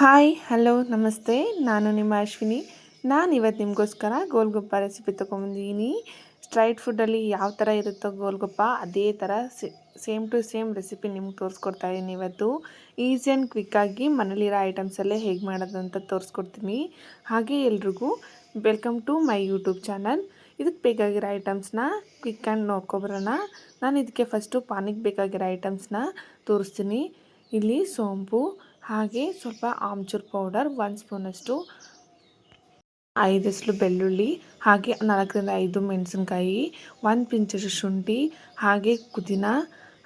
Hi, hello, ನಮಸ್ತೆ. ನಾನು ನಿಮ್ಮ ಅಶ್ವಿನಿ. ನಾನು ಇವತ್ತು ನಿಮಗೋಸ್ಕರ ಗೋಲ್ಗಪ್ಪ ರೆಸಿಪಿ ತೊಗೊಂಬಂದಿದ್ದೀನಿ ಸ್ಟ್ರೈಟ್ ಫುಡ್ಡಲ್ಲಿ ಯಾವ ಥರ ಇರುತ್ತೋ ಗೋಲ್ಗಪ್ಪ, ಅದೇ ಥರ ಸೇಮ್ ಟು ಸೇಮ್ ರೆಸಿಪಿ ನಿಮ್ಗೆ ತೋರಿಸ್ಕೊಡ್ತಾ ಇದ್ದೀನಿ ಇವತ್ತು. ಈಸಿ ಆ್ಯಂಡ್ ಕ್ವಿಕ್ಕಾಗಿ ಮನೇಲಿರೋ ಐಟಮ್ಸಲ್ಲೇ ಹೇಗೆ ಮಾಡೋದು ಅಂತ ತೋರಿಸ್ಕೊಡ್ತೀನಿ. ಹಾಗೆ ಎಲ್ರಿಗೂ welcome to my YouTube channel ಇದಕ್ಕೆ ಬೇಕಾಗಿರೋ ಐಟಮ್ಸ್ನ ಕ್ವಿಕ್ ಆ್ಯಂಡ್ ನೋಡ್ಕೊಬರೋಣ. ನಾನು ಇದಕ್ಕೆ ಫಸ್ಟು ಪಾನಿಗೆ ಬೇಕಾಗಿರೋ ಐಟಮ್ಸ್ನ ತೋರಿಸ್ತೀನಿ. ಇಲ್ಲಿ ಸೋಂಪು ಹಾಗೆ ಸ್ವಲ್ಪ ಆಮ್ಚೂರ್ ಪೌಡರ್ ಒನ್ ಸ್ಪೂನಷ್ಟು ಐದಷ್ಟು ಬೆಳ್ಳುಳ್ಳಿ, ಹಾಗೆ ನಾಲ್ಕರಿಂದ ಐದು ಮೆಣಸಿನ್ಕಾಯಿ, ಒಂದು ಪಿಂಚಷ್ಟು ಶುಂಠಿ, ಹಾಗೆ ಪುದೀನ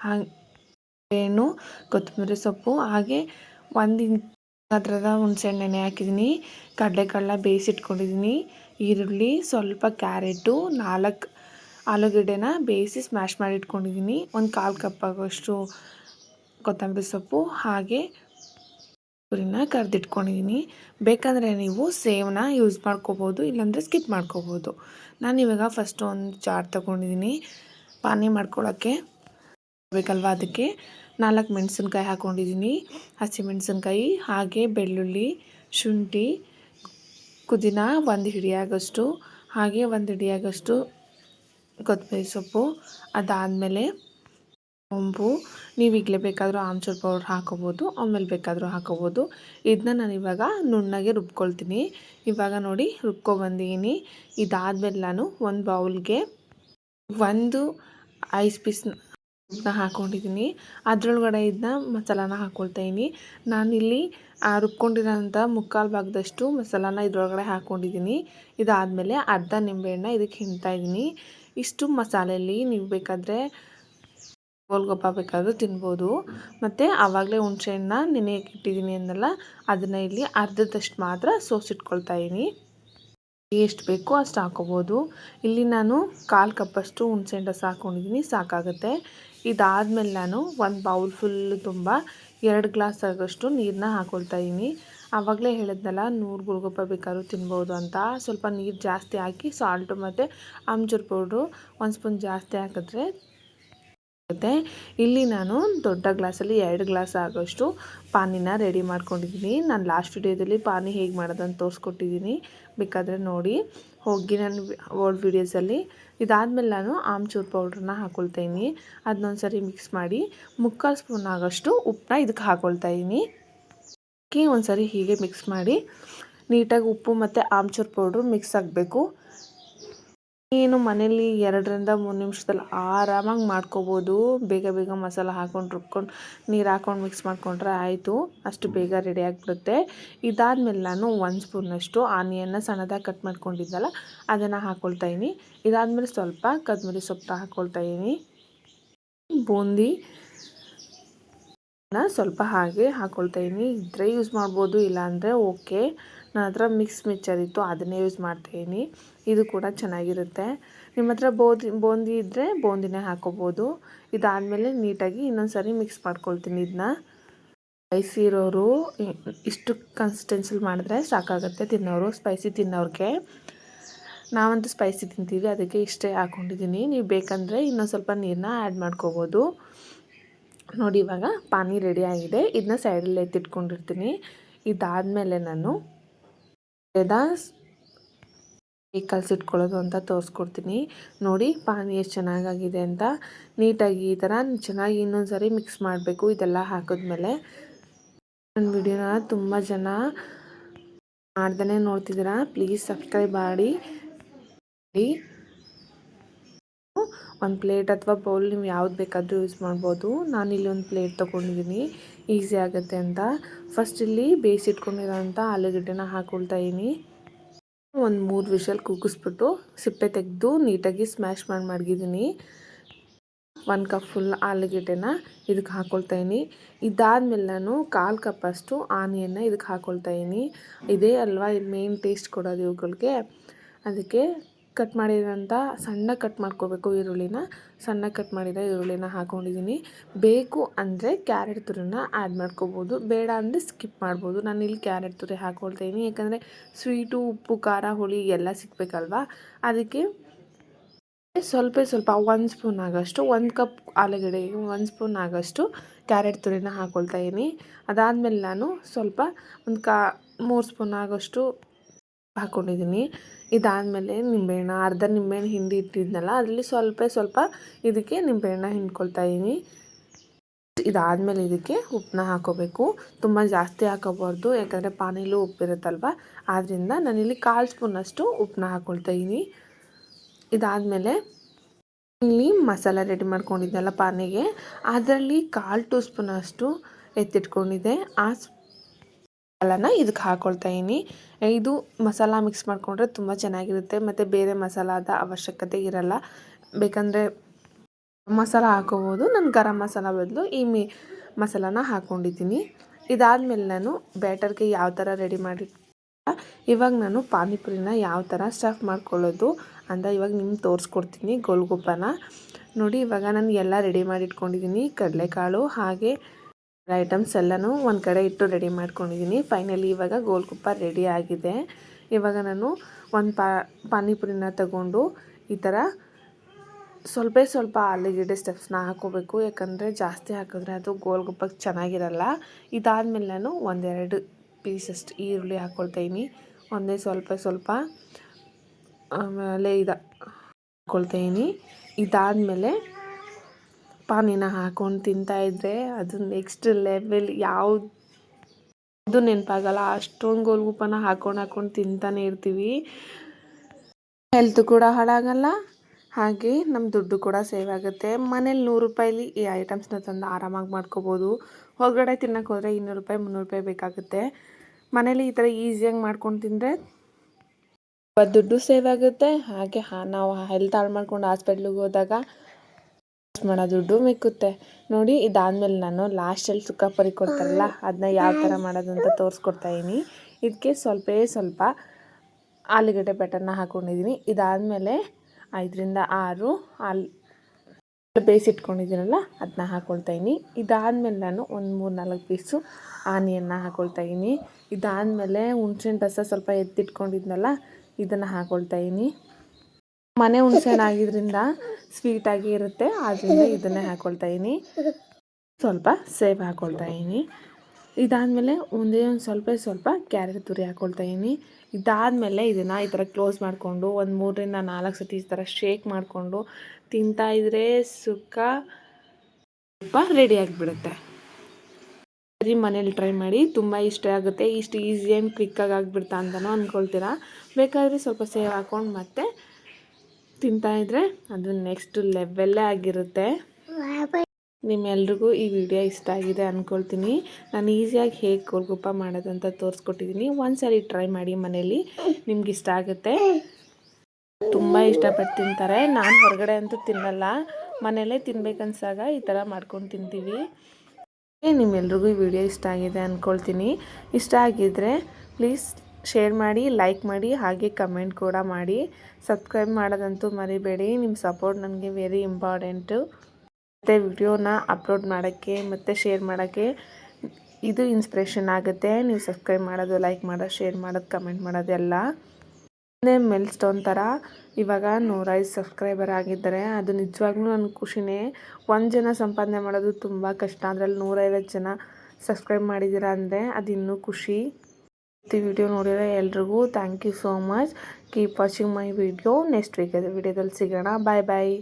ಹಾಗೇನು ಕೊತ್ತಂಬರಿ ಸೊಪ್ಪು, ಹಾಗೆ ಒಂದು ಅದರದ ನೆನೆ ಹಾಕಿದ್ದೀನಿ ಕಡಲೆಕಾಳನ್ನ ಬೇಯಿಸಿಟ್ಕೊಂಡಿದ್ದೀನಿ, ಈರುಳ್ಳಿ, ಸ್ವಲ್ಪ ಕ್ಯಾರೆಟು, ನಾಲ್ಕು ಆಲೂಗಡ್ಡೆನ ಬೇಯಿಸಿ ಸ್ಮ್ಯಾಶ್ ಮಾಡಿ ಇಟ್ಕೊಂಡಿದ್ದೀನಿ ಒಂದು ಕಾಲು ಕಪ್ ಆಗೋಷ್ಟು ಕೊತ್ತಂಬರಿ ಸೊಪ್ಪು, ಹಾಗೆ ಪುರಿನ ಕರೆದಿಟ್ಕೊಂಡಿದ್ದೀನಿ ಬೇಕಂದರೆ ನೀವು ಸೇವನ್ನ ಯೂಸ್ ಮಾಡ್ಕೋಬೋದು, ಇಲ್ಲಾಂದರೆ ಸ್ಕಿಪ್ ಮಾಡ್ಕೋಬೋದು. ನಾನು ಇವಾಗ ಫಸ್ಟ್ ಒಂದು ಜಾರ್ ತಗೊಂಡಿದ್ದೀನಿ ಪಾನಿ ಮಾಡ್ಕೊಳ್ಳೋಕ್ಕೆ ಬೇಕಲ್ವ ಅದಕ್ಕೆ? ನಾಲ್ಕು ಮೆಣಸಿನ್ಕಾಯಿ ಹಾಕ್ಕೊಂಡಿದ್ದೀನಿ ಹಸಿಮೆಣಸಿನ್ಕಾಯಿ ಹಾಗೆ ಬೆಳ್ಳುಳ್ಳಿ, ಶುಂಠಿ ಕುದಿನ ಒಂದು ಹಿಡಿಯಾಗಷ್ಟು, ಹಾಗೆ ಒಂದು ಹಿಡಿಯಾಗಷ್ಟು ಕೊತ್ತಂಬರಿ ಸೊಪ್ಪು ಅದಾದಮೇಲೆ ಸೋಂಪು ನೀವು ಈಗಲೇ ಬೇಕಾದರೂ ಆಮ್ಚೂರ್ ಪೌಡ್ರ್ ಹಾಕೋಬೋದು, ಆಮೇಲೆ ಬೇಕಾದರೂ ಹಾಕೋಬೋದು. ಇದನ್ನ ನಾನು ಇವಾಗ ನುಣ್ಣಗೆ ರುಬ್ಕೊಳ್ತೀನಿ. ಇವಾಗ ನೋಡಿ ರುಬ್ಕೊಬಂದಿದ್ದೀನಿ ಇದಾದಮೇಲೆ ನಾನು ಒಂದು ಬೌಲ್ಗೆ ಒಂದು ಐಸ್ ಪೀಸ್ನ ಹಾಕ್ಕೊಂಡಿದ್ದೀನಿ ಅದರೊಳಗಡೆ ಇದನ್ನ ಮಸಾಲಾನ ಹಾಕ್ಕೊಳ್ತಾಯಿದ್ದೀನಿ ನಾನಿಲ್ಲಿ ರುಬ್ಕೊಂಡಿರೋಂಥ ಮುಕ್ಕಾಲು ಭಾಗದಷ್ಟು ಮಸಾಲಾನ ಇದ್ರೊಳಗಡೆ ಹಾಕ್ಕೊಂಡಿದ್ದೀನಿ ಇದಾದಮೇಲೆ ಅರ್ಧ ನಿಂಬೆಹಣ್ಣ ಇದಕ್ಕೆ ಇದ್ದೀನಿ ಇಷ್ಟು ಮಸಾಲೆಯಲ್ಲಿ ನೀವು ಬೇಕಾದರೆ ಗೋಲ್ಗಪ್ಪ ಬೇಕಾದರೂ ತಿನ್ಬೋದು. ಮತ್ತು ಆವಾಗಲೇ ಹುಣ್ಸೆಹಣ್ಣ ನೆನೆಯಕ್ಕೆ ಇಟ್ಟಿದ್ದೀನಿ ಅಂದಲ್ಲ, ಅದನ್ನು ಇಲ್ಲಿ ಅರ್ಧದಷ್ಟು ಮಾತ್ರ ಸೋಸಿಟ್ಕೊಳ್ತಾ ಇದ್ದೀನಿ ಎಷ್ಟು ಬೇಕೋ ಅಷ್ಟು ಹಾಕೋಬೋದು. ಇಲ್ಲಿ ನಾನು ಕಾಲು ಕಪ್ಪಷ್ಟು ಹುಣ್ಸೆಹಣ್ಣು ರಸ ಹಾಕ್ಕೊಂಡಿದ್ದೀನಿ ಸಾಕಾಗುತ್ತೆ. ಇದಾದಮೇಲೆ ನಾನು ಒಂದು ಬೌಲ್ ಫುಲ್ ತುಂಬ, ಎರಡು ಗ್ಲಾಸ್ ಆಗೋಷ್ಟು ನೀರನ್ನ ಹಾಕ್ಕೊಳ್ತಾ ಇದ್ದೀನಿ ಆವಾಗಲೇ ಹೇಳಿದ್ನಲ್ಲ, ನೂರು ಗುಳ್ಗೊಪ್ಪ ಬೇಕಾದ್ರೂ ತಿನ್ಬೋದು ಅಂತ. ಸ್ವಲ್ಪ ನೀರು ಜಾಸ್ತಿ ಹಾಕಿ, ಸಾಲ್ಟು ಮತ್ತು ಆಮ್ಚೂರು ಪೌಡ್ರು ಒಂದು ಸ್ಪೂನ್ ಜಾಸ್ತಿ ಹಾಕಿದ್ರೆ ಇಲ್ಲಿ ನಾನು ದೊಡ್ಡ ಗ್ಲಾಸಲ್ಲಿ ಎರಡು ಗ್ಲಾಸ್ ಆಗೋಷ್ಟು ಪಾನಿನ ರೆಡಿ ಮಾಡ್ಕೊಂಡಿದ್ದೀನಿ. ನಾನು ಲಾಸ್ಟ್ ವಿಡಿಯೋದಲ್ಲಿ ಪಾನಿ ಹೇಗೆ ಮಾಡೋದಂತ ತೋರಿಸ್ಕೊಟ್ಟಿದ್ದೀನಿ. ಬೇಕಾದರೆ ನೋಡಿ. ಹೋಗಿ ನಾನು ಓಲ್ಡ್ ವೀಡಿಯೋಸಲ್ಲಿ. ಇದಾದಮೇಲೆ ನಾನು ಆಮ್ಚೂರು ಪೌಡ್ರನ್ನ ಹಾಕ್ಕೊಳ್ತಾಯಿದ್ದೀನಿ ಅದನ್ನೊಂದು ಸರಿ ಮಿಕ್ಸ್ ಮಾಡಿ ಮುಕ್ಕಾಲು ಸ್ಪೂನ್ ಆಗೋಷ್ಟು ಉಪ್ಪನ್ನ ಇದಕ್ಕೆ ಹಾಕ್ಕೊಳ್ತಾಯಿದ್ದೀನಿ ಅಕ್ಕಿ ಒಂದು ಸರಿ ಹೀಗೆ ಮಿಕ್ಸ್ ಮಾಡಿ ನೀಟಾಗಿ ಉಪ್ಪು ಮತ್ತು ಆಮ್ಚೂರು ಪೌಡ್ರು ಮಿಕ್ಸ್ ಆಗಬೇಕು. ಏನು ಮನೇಲಿ ಎರಡರಿಂದ ಮೂರು ನಿಮಿಷದಲ್ಲಿ ಆರಾಮಾಗಿ ಮಾಡ್ಕೋಬೋದು. ಬೇಗ ಬೇಗ ಮಸಾಲ ಹಾಕ್ಕೊಂಡು ರುಬ್ಕೊಂಡು ನೀರು ಹಾಕ್ಕೊಂಡು ಮಿಕ್ಸ್ ಮಾಡಿಕೊಂಡ್ರೆ ಆಯಿತು. ಅಷ್ಟು ಬೇಗ ರೆಡಿ ಆಗಿಬಿಡುತ್ತೆ. ಇದಾದಮೇಲೆ ನಾನು ಒಂದು ಸ್ಪೂನಷ್ಟು ಆನಿಯನ್ನ ಸಣ್ಣದಾಗಿ ಕಟ್ ಮಾಡ್ಕೊಂಡಿದ್ದಲ್ಲ, ಅದನ್ನು ಹಾಕ್ಕೊಳ್ತಾಯಿನಿ ಇದಾದಮೇಲೆ ಸ್ವಲ್ಪ ಕೊತ್ತಂಬರಿ ಸೊಪ್ಪು ಹಾಕ್ಕೊಳ್ತಾಯಿನಿ ಬೂಂದಿ ಸ್ವಲ್ಪ ಹಾಗೆ ಹಾಕ್ಕೊಳ್ತಾಯಿನಿ ಇದ್ದರೆ ಯೂಸ್ ಮಾಡ್ಬೋದು, ಇಲ್ಲಾಂದರೆ ಓಕೆ ನನ್ನ ಹತ್ರ ಮಿಕ್ಸ್ ಮಿಕ್ಚರ್ ಇತ್ತು, ಅದನ್ನೇ ಯೂಸ್ ಮಾಡ್ತಾಯಿದ್ದೀನಿ ಇದು ಕೂಡ ಚೆನ್ನಾಗಿರುತ್ತೆ. ನಿಮ್ಮ ಹತ್ರ ಬೋದಿ, ಬೂಂದಿ ಇದ್ದರೆ ಬೂಂದಿನೇ ಹಾಕೋಬೋದು. ಇದಾದಮೇಲೆ ನೀಟಾಗಿ ಇನ್ನೊಂದು ಸಾರಿ ಮಿಕ್ಸ್ ಮಾಡ್ಕೊಳ್ತೀನಿ ಇದನ್ನ ಸ್ಪೈಸಿ ಇರೋರು ಇಷ್ಟು ಕನ್ಸಿಸ್ಟೆನ್ಸಿಲಿ ಮಾಡಿದ್ರೆ ಸಾಕಾಗುತ್ತೆ ತಿನ್ನೋರು ಸ್ಪೈಸಿ ತಿನ್ನೋರಿಗೆ. ನಾವಂತೂ ಸ್ಪೈಸಿ ತಿಂತೀವಿ, ಅದಕ್ಕೆ ಇಷ್ಟೇ ಹಾಕ್ಕೊಂಡಿದ್ದೀನಿ ನೀವು ಬೇಕಂದರೆ ಇನ್ನೊಂದು ಸ್ವಲ್ಪ ನೀರನ್ನ ಆ್ಯಡ್ ಮಾಡ್ಕೋಬೋದು. ನೋಡಿ ಇವಾಗ ಪಾನಿ ರೆಡಿ ಆಗಿದೆ. ಇದನ್ನ ಸೈಡಲ್ಲಿ ಎತ್ತಿಟ್ಕೊಂಡಿರ್ತೀನಿ. ಇದಾದಮೇಲೆ ನಾನು ಹೇಗೆ ಕಲಸಿಟ್ಕೊಳ್ಳೋದು ಅಂತ ತೋರಿಸ್ಕೊಡ್ತೀನಿ. ನೋಡಿ, ಪಾನಿ ಎಷ್ಟು ಚೆನ್ನಾಗಾಗಿದೆ ಅಂತ. ನೀಟಾಗಿ ಈ ಥರ ಚೆನ್ನಾಗಿ ಇನ್ನೊಂದು ಸಾರಿ ಮಿಕ್ಸ್ ಮಾಡಬೇಕು, ಇದೆಲ್ಲ ಹಾಕಿದ್ಮೇಲೆ. ನನ್ನ ವಿಡಿಯೋನ ತುಂಬ ಜನ ಮಾಡ್ದೇ ನೋಡ್ತಿದ್ದೀರಾ? ಪ್ಲೀಸ್ ಸಬ್ಸ್ಕ್ರೈಬ್ ಮಾಡಿ. ಒಂದು ಪ್ಲೇಟ್ ಅಥವಾ ಬೌಲ್ ನೀವು ಯಾವ್ದು ಬೇಕಾದರೂ ಯೂಸ್ ಮಾಡ್ಬೋದು. ಇಲ್ಲಿ ಒಂದು ಪ್ಲೇಟ್ ತೊಗೊಂಡಿದ್ದೀನಿ. ಈಸಿ ಆಗುತ್ತೆ ಅಂತ. ಫಸ್ಟ್ ಇಲ್ಲಿ ಬೇಯಿಸಿಟ್ಕೊಂಡಿರೋಂಥ ಆಲೂಗಡ್ಡೆನ ಹಾಕ್ಕೊಳ್ತಾ ಇದ್ದೀನಿ. ಒಂದು ಮೂರು ವಿಷಲ್ ಕುಗ್ಗಿಸ್ಬಿಟ್ಟು ಸಿಪ್ಪೆ ತೆಗೆದು ನೀಟಾಗಿ ಸ್ಮ್ಯಾಶ್ ಮಾಡಿ ಮಡಗಿದ್ದೀನಿ. ಒನ್ ಕಪ್ ಫುಲ್ ಆಲೂಗಡ್ಡೆನ ಇದಕ್ಕೆ ಹಾಕ್ಕೊಳ್ತಾ ಇದ್ದೀನಿ. ಇದಾದಮೇಲೆ ನಾನು ಕಾಲು ಕಪ್ಪಷ್ಟು ಆನಿಯನ್ನ ಇದಕ್ಕೆ ಹಾಕ್ಕೊಳ್ತಾ ಇದ್ದೀನಿ. ಇದೇ ಅಲ್ವಾ ಇದು ಮೇನ್ ಟೇಸ್ಟ್ ಕೊಡೋದು ಇವುಗಳಿಗೆ. ಅದಕ್ಕೆ ಕಟ್ ಮಾಡಿರೋಂಥ ಸಣ್ಣ ಕಟ್ ಮಾಡ್ಕೋಬೇಕು ಈರುಳ್ಳಿನ. ಸಣ್ಣ ಕಟ್ ಮಾಡಿದ ಈರುಳ್ಳಿನ ಹಾಕ್ಕೊಂಡಿದ್ದೀನಿ ಬೇಕು ಅಂದರೆ ಕ್ಯಾರೆಟ್ ತುರಿನ ಆ್ಯಡ್ ಮಾಡ್ಕೋಬೋದು. ಬೇಡ ಅಂದರೆ ಸ್ಕಿಪ್ ಮಾಡ್ಬೋದು. ನಾನು ಇಲ್ಲಿ ಕ್ಯಾರೆಟ್ ತುರಿ ಹಾಕ್ಕೊಳ್ತೀನಿ ಯಾಕಂದರೆ ಸ್ವೀಟು, ಉಪ್ಪು, ಖಾರ, ಹುಳಿ ಎಲ್ಲ ಸಿಗಬೇಕಲ್ವಾ? ಅದಕ್ಕೆ ಸ್ವಲ್ಪ ಸ್ವಲ್ಪ ಒಂದು ಸ್ಪೂನ್ ಆಗೋಷ್ಟು, ಒಂದು ಕಪ್ ಆಲೂಗಡ್ಡೆಗೆ ಒಂದು ಸ್ಪೂನ್ ಆಗೋಷ್ಟು ಕ್ಯಾರೆಟ್ ತುರಿನ ಹಾಕ್ಕೊಳ್ತಾ ಇದ್ದೀನಿ. ಅದಾದಮೇಲೆ ನಾನು ಸ್ವಲ್ಪ ಒಂದು ಕಾ, ಮೂರು ಸ್ಪೂನ್ ಆಗೋಷ್ಟು ಹಾಕ್ಕೊಂಡಿದ್ದೀನಿ ಇದಾದಮೇಲೆ ನಿಂಬೆಹಣ್ಣು, ಅರ್ಧ ನಿಂಬೆಹಣ್ಣು ಹಿಂಡಿ ಇಟ್ಟಿದ್ನಲ್ಲ, ಅದರಲ್ಲಿ ಸ್ವಲ್ಪ ಸ್ವಲ್ಪ ಇದಕ್ಕೆ ನಿಂಬೆಹಣ್ಣ ಹಿಂಡ್ಕೊಳ್ತಾ ಇದ್ದೀನಿ ಇದಾದಮೇಲೆ ಇದಕ್ಕೆ ಉಪ್ಪನ್ನ ಹಾಕೋಬೇಕು. ತುಂಬ ಜಾಸ್ತಿ ಹಾಕೋಬಾರ್ದು, ಯಾಕಂದರೆ ಪಾನಿಲೂ ಉಪ್ಪಿರುತ್ತಲ್ವ? ಆದ್ದರಿಂದ ನಾನಿಲ್ಲಿ ಕಾಲು ಸ್ಪೂನಷ್ಟು ಉಪ್ಪನ್ನ ಹಾಕ್ಕೊಳ್ತಾ ಇದ್ದೀನಿ ಇದಾದಮೇಲೆ ಇಲ್ಲಿ ಮಸಾಲ ರೆಡಿ ಮಾಡ್ಕೊಂಡಿದ್ದೆಲ್ಲ ಪಾನಿಗೆ. ಅದರಲ್ಲಿ ಕಾಲು ಟೂ ಸ್ಪೂನಷ್ಟು ಎತ್ತಿಟ್ಕೊಂಡಿದ್ದೆ. ಆ ಮಸಾಲಾನ ಇದಕ್ಕೆ ಇದ್ದೀನಿ ಇದು ಮಸಾಲ ಮಿಕ್ಸ್ ಮಾಡಿಕೊಂಡ್ರೆ ತುಂಬ ಚೆನ್ನಾಗಿರುತ್ತೆ. ಮತ್ತು ಬೇರೆ ಮಸಾಲದ ಅವಶ್ಯಕತೆ ಇರಲ್ಲ. ಬೇಕಂದರೆ ಮಸಾಲ ಹಾಕೋಬೋದು. ನಾನು ಗರಂ ಮಸಾಲ ಬದಲು ಈ ಮಿ ಮಸಾಲಾನ ಹಾಕ್ಕೊಂಡಿದ್ದೀನಿ ಇದಾದಮೇಲೆ ನಾನು ಬ್ಯಾಟರ್ಗೆ ಯಾವ ಥರ ರೆಡಿ ಮಾಡಿ ಇವಾಗ ನಾನು ಪಾನಿಪುರಿನ ಯಾವ ಥರ ಸ್ಟಫ್ ಮಾಡ್ಕೊಳ್ಳೋದು ಅಂತ ಇವಾಗ ನಿಮ್ಗೆ ತೋರಿಸ್ಕೊಡ್ತೀನಿ ಗೋಲ್ಗುಪ್ಪನ ನೋಡಿ ಇವಾಗ ನಾನು ಎಲ್ಲ ರೆಡಿ ಮಾಡಿ ಇಟ್ಕೊಂಡಿದ್ದೀನಿ ಕಡಲೆಕಾಳು ಹಾಗೆ ಐಟಮ್ಸ್ ಎಲ್ಲನೂ ಒಂದು ಕಡೆ ಇಟ್ಟು ರೆಡಿ ಮಾಡ್ಕೊಂಡಿದ್ದೀನಿ ಫೈನಲಿ ಇವಾಗ ಗೋಲ್ಗುಪ್ಪ ರೆಡಿ ಆಗಿದೆ. ಇವಾಗ ನಾನು ಒಂದು ಪಾ, ಪಾನಿಪುರಿನ ತಗೊಂಡು ಈ ಥರ ಸ್ವಲ್ಪ ಸ್ವಲ್ಪ ಆಲೂಗೆಡ್ಡೆ ಸ್ಟೆಪ್ಸ್ನ ಹಾಕೋಬೇಕು. ಯಾಕಂದರೆ ಜಾಸ್ತಿ ಹಾಕಿದ್ರೆ ಅದು ಗೋಲ್ಗುಪ್ಪಕ್ಕೆ ಚೆನ್ನಾಗಿರಲ್ಲ. ಇದಾದಮೇಲೆ ನಾನು ಒಂದೆರಡು ಪೀಸಷ್ಟು ಈರುಳ್ಳಿ ಹಾಕ್ಕೊಳ್ತೀನಿ ಒಂದೇ ಸ್ವಲ್ಪ ಸ್ವಲ್ಪ, ಆಮೇಲೆ ಇದು ಹಾಕ್ಕೊಳ್ತೀನಿ ಇದಾದಮೇಲೆ ಪಾನಿನ ಹಾಕ್ಕೊಂಡು ತಿಂತಾಯಿದ್ರೆ ಅದು ನೆಕ್ಸ್ಟ್ ಲೆವೆಲ್ ಯಾವುದು ನೆನಪಾಗಲ್ಲ. ಅಷ್ಟೊಂದು ಗೋಲ್ಗುಪ್ಪನ ಹಾಕೊಂಡು ಹಾಕೊಂಡು ತಿಂತಾನೆ ಇರ್ತೀವಿ. ಹೆಲ್ತ್ ಕೂಡ ಹಾಳಾಗಲ್ಲ. ಹಾಗೆ ನಮ್ಮ ದುಡ್ಡು ಕೂಡ ಸೇವ್ ಆಗುತ್ತೆ. ಮನೇಲಿ ನೂರು ರೂಪಾಯಿಲಿ ಈ ಐಟಮ್ಸ್ನ ತಂದು ಆರಾಮಾಗಿ ಮಾಡ್ಕೋಬೋದು. ಹೊರಗಡೆ ತಿನ್ನೋಕೆ ಹೋದರೆ ಇನ್ನೂರು ರೂಪಾಯಿ, ಮುನ್ನೂರು ರೂಪಾಯಿ ಬೇಕಾಗುತ್ತೆ. ಮನೇಲಿ ಈ ಥರ ಈಸಿಯಾಗಿ ಮಾಡ್ಕೊಂಡು ತಿಂದರೆ ದುಡ್ಡು ಸೇವ್ ಆಗುತ್ತೆ. ಹಾಗೆ ನಾವು ಹೆಲ್ತ್ ಹಾಳು ಮಾಡ್ಕೊಂಡು ಹಾಸ್ಪಿಟ್ಲಿಗೆ ಹೋದಾಗ ಮಾಡೋ, ದುಡ್ಡು ಮಿಕ್ಕುತ್ತೆ. ನೋಡಿ, ಇದಾದಮೇಲೆ ನಾನು ಲಾಸ್ಟಲ್ಲಿ ಸುಕ್ಕ ಪರಿ ಕೊಡ್ತಾರಲ್ಲ ಅದನ್ನ ಯಾವ ಥರ ಮಾಡೋದು ಅಂತ ತೋರಿಸ್ಕೊಡ್ತಾ ಇದ್ದೀನಿ ಇದಕ್ಕೆ ಸ್ವಲ್ಪ ಸ್ವಲ್ಪ ಆಲೂಗಡ್ಡೆ ಬೆಟರ್ನ ಹಾಕ್ಕೊಂಡಿದ್ದೀನಿ ಇದಾದಮೇಲೆ ಐದರಿಂದ ಆರು ಆಲ್ ಬೇಯಿಸಿಟ್ಕೊಂಡಿದ್ದೀನಲ್ಲ ಅದನ್ನ ಹಾಕ್ಕೊಳ್ತಾ ಇದ್ದೀನಿ ಇದಾದಮೇಲೆ ನಾನು ಒಂದು ಮೂರು ನಾಲ್ಕು ಪೀಸು ಆನಿಯನ್ನು ಹಾಕ್ಕೊಳ್ತಾ ಇದ್ದೀನಿ ಇದಾದಮೇಲೆ ಹುಣ್ಸಿನ ರಸ ಸ್ವಲ್ಪ ಎತ್ತಿಟ್ಕೊಂಡಿದ್ನಲ್ಲ, ಇದನ್ನು ಹಾಕ್ಕೊಳ್ತಾ ಇದ್ದೀನಿ ಹುಣಸೆ ಆಗಿದ್ರಿಂದ ಸ್ವೀಟ್ ಸ್ವೀಟಾಗಿ ಇರುತ್ತೆ. ಆದ್ದರಿಂದ ಇದನ್ನೇ ಹಾಕೊಳ್ತಾ ಇದ್ದೀನಿ ಸ್ವಲ್ಪ ಸೇವ್ ಹಾಕ್ಕೊಳ್ತಾ ಇದೀನಿ. ಇದಾದಮೇಲೆ ಒಂದೇ ಒಂದು ಸ್ವಲ್ಪ ಸ್ವಲ್ಪ ಕ್ಯಾರೆಟ್ ತುರಿ ಹಾಕ್ಕೊಳ್ತಾ ಇದೀನಿ. ಇದಾದಮೇಲೆ ಇದನ್ನು ಈ ಥರ ಕ್ಲೋಸ್ ಮಾಡಿಕೊಂಡು ಒಂದು ಮೂರರಿಂದ ನಾಲ್ಕು ಸತಿ ಈ ಥರ ಶೇಕ್ ಮಾಡಿಕೊಂಡು ತಿಂತಾಯಿದ್ರೆ ಸುಕ್ಕ ಸ್ವಲ್ಪ ರೆಡಿ ಆಗಿಬಿಡುತ್ತೆ. ಸರಿ, ಮನೇಲಿ ಟ್ರೈ ಮಾಡಿ ತುಂಬ ಇಷ್ಟ ಆಗುತ್ತೆ. ಇಷ್ಟು ಈಸಿ ಆ್ಯಂಡ್ ಕ್ವಿಕ್ಕಾಗಿ ಆಗಿಬಿಡ್ತಾ ಅಂತಲೂ ಅಂದ್ಕೊಳ್ತೀರಾ ಬೇಕಾದರೆ ಸ್ವಲ್ಪ ಸೇವ್ ಹಾಕ್ಕೊಂಡು ಮತ್ತೆ ತಿಂತಾಯಿದ್ರೆ ಅದು ನೆಕ್ಸ್ಟ್ ಲೆವೆಲ್ಲೇ ಆಗಿರುತ್ತೆ. ನಿಮ್ಮೆಲ್ರಿಗೂ ಈ ವಿಡಿಯೋ ಇಷ್ಟ ಆಗಿದೆ ಅಂದ್ಕೊಳ್ತೀನಿ ನಾನು ಈಸಿಯಾಗಿ ಹೇಗೆ ಗೋಲ್ಗುಪ್ಪ ಮಾಡೋದಂತ ತೋರಿಸ್ಕೊಟ್ಟಿದ್ದೀನಿ ಒಂದು ಸಾರಿ ಟ್ರೈ ಮಾಡಿ ಮನೇಲಿ. ನಿಮ್ಗೆ ಇಷ್ಟ ಆಗುತ್ತೆ. ತುಂಬ ಇಷ್ಟಪಟ್ಟು ತಿಂತಾರೆ. ನಾನು ಹೊರಗಡೆ ಅಂತೂ ತಿನ್ನಲ್ಲ. ಮನೆಯಲ್ಲೇ ತಿನ್ಬೇಕನ್ಸಾಗ ಈ ಥರ ಮಾಡ್ಕೊಂಡು ತಿಂತೀವಿ. ನಿಮ್ಮೆಲ್ರಿಗೂ ಈ ವಿಡಿಯೋ ಇಷ್ಟ ಆಗಿದೆ ಅಂದ್ಕೊಳ್ತೀನಿ ಇಷ್ಟ ಆಗಿದ್ದರೆ ಪ್ಲೀಸ್ ಶೇರ್ ಮಾಡಿ ಲೈಕ್ ಮಾಡಿ, ಹಾಗೆ ಕಮೆಂಟ್ ಕೂಡ ಮಾಡಿ. ಸಬ್ಸ್ಕ್ರೈಬ್ ಮಾಡೋದಂತೂ ಮರಿಬೇಡಿ. ನಿಮ್ಮ ಸಪೋರ್ಟ್ ನನಗೆ ವೆರಿ ಇಂಪಾರ್ಟೆಂಟು ಮತ್ತು ವಿಡಿಯೋನ ಅಪ್ಲೋಡ್ ಮಾಡೋಕ್ಕೆ, ಮತ್ತು ಶೇರ್ ಮಾಡೋಕ್ಕೆ ಇದು ಇನ್ಸ್ಪಿರೇಷನ್ ಆಗುತ್ತೆ. ನೀವು ಸಬ್ಸ್ಕ್ರೈಬ್ ಮಾಡೋದು ಲೈಕ್ ಮಾಡೋದು ಶೇರ್ ಮಾಡೋದು ಕಮೆಂಟ್ ಮಾಡೋದೆಲ್ಲ ಮೆಲ್ ಸ್ಟೋನ್ ಥರ ಇವಾಗ ನೂರೈದು ಸಬ್ಸ್ಕ್ರೈಬರ್ ಆಗಿದ್ದಾರೆ. ಅದು ನಿಜವಾಗ್ಲೂ ನನ್ನ ಖುಷಿನೇ. ಒಂದು ಜನ ಸಂಪಾದನೆ ಮಾಡೋದು ತುಂಬ ಕಷ್ಟ. ಅದರಲ್ಲಿ ನೂರೈವತ್ತು ಜನ ಸಬ್ಸ್ಕ್ರೈಬ್ ಮಾಡಿದ್ದೀರಾ ಅಂದರೆ ಅದು ಇನ್ನೂ ಖುಷಿ. ಈ ವಿಡಿಯೋ ನೋಡಿರೋ ಎಲ್ರಿಗೂ thank you so much keep watching my video next week ವಿಡಿಯೋದಲ್ಲಿ ಸಿಗೋಣ. ಬಾಯ್ ಬಾಯ್